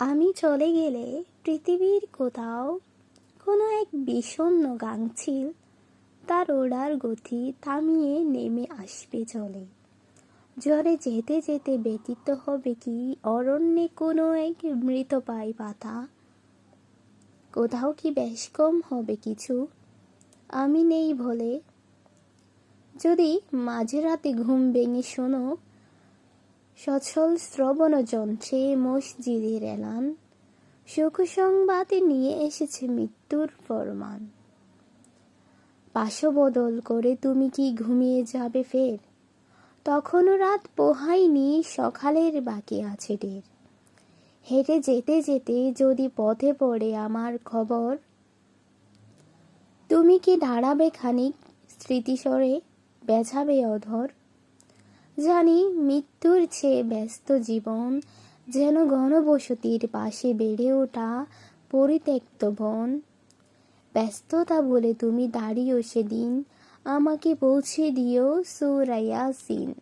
আমি চলে গেলে পৃথিবীর কোথাও কোনো এক বিষণ্ণ গাংছিল তার ওড়ার গতি থামিয়ে নেমে আসবে চলে জ্বরে যেতে যেতে ব্যতীত হবে কি অরণ্যে কোনো এক মৃত পাই পাতা? কোথাও কি বেশ কম হবে কিছু? আমি নেই বলে। যদি মাঝরাতে ঘুম ভেঙে শোনো সচল শ্রবণ যন্ত্রে মসজিদের এলান। সুখ সংবাদে নিয়ে এসেছে মৃত্যুর ফরমান পাশবদল করে তুমি কি ঘুমিয়ে যাবে ফের? তখনও রাত পোহায়নি, সকালের বাকি আছে ঢের। হেঁটে যেতে যেতে যদি পথে পড়ে আমার খবর? তুমি কি দাঁড়াবে খানিক স্মৃতিস্বরে? বেছাবে অধর? জানি মৃত্যুর চেয়ে ব্যস্ত জীবন যেন ঘনবসতির পাশে বেড়ে ওঠা পরিত্যক্ত বন। ব্যস্ততা বলে তুমি দাঁড়িয়েও সেদিন আমাকে পৌঁছে দিও সুরাইয়াসিন।